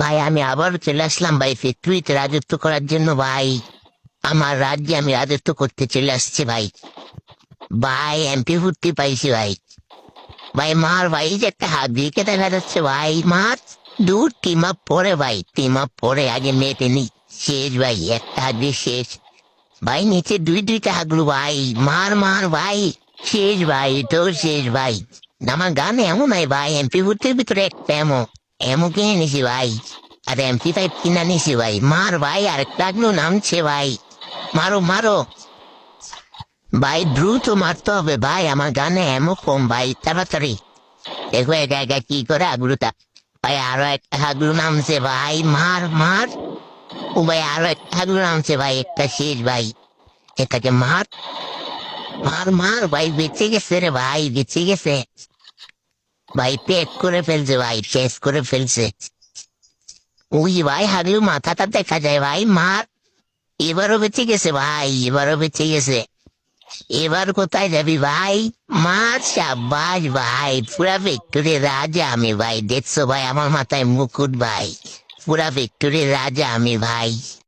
ভাই, আমি আবার চলে আসলাম ভাই ফ্যাক্টরিতে রাজত্ব করার জন্য ভাই। আমার রাজ্যে আমি রাজত্ব করতে চলে আসছি ভাই। ভাই এমপি ফুটতে পাইছি ভাই। ভাই, মার ভাই যে একটা দিয়ে দেখা যাচ্ছে ভাই? মার দূর টিম পরে ভাই টিম পরে আগে মেপে নি, শেষ ভাই, একটা দিয়ে শেষ। ভাই, নিচে দুই, দুইটা হাগলু ভাই, মার মার ভাই, শেষ ভাই তো শেষ ভাই। আমার গান এমন নাই ভাই এমপি ফুটের ভিতরে একটা এমো নিছি ভাই আর এমপি ফাইভ কিনা নিছি ভাই মার ভাই আর একটা হাগলু নামছে ভাই মারো মারো ভাই দ্রুত মারতে হবে ভাই আমার গানে এমন কম ভাই তাড়াতাড়ি দেখো একা একা কি করে আগ্রুতা ভাই আরও একটা হাগলু নামছে ভাই মার মার ও ভাই আরও একটা হাগলু নামছে ভাই একটা শেষ ভাই এটাকে মার মার মার ভাই বেঁচে গেছে রে ভাই বেঁচে গেছে ভাই পেট করে ফেলছে ভাই শেষ করে ফেলছে। ওই ভাই, হাগলু মাথাটা দেখা যায় ভাই, মার। এবারও বেঁচে গেছে ভাই, এবারও বেঁচে গেছে। এবার কোথায় যাবি ভাই? মার সাবাস ভাই, পুরা ভিক্টোরির রাজা আমি ভাই, দেখছ ভাই, আমার মাথায় মুকুট ভাই। পুরা ভিক্টোরির রাজা আমি ভাই।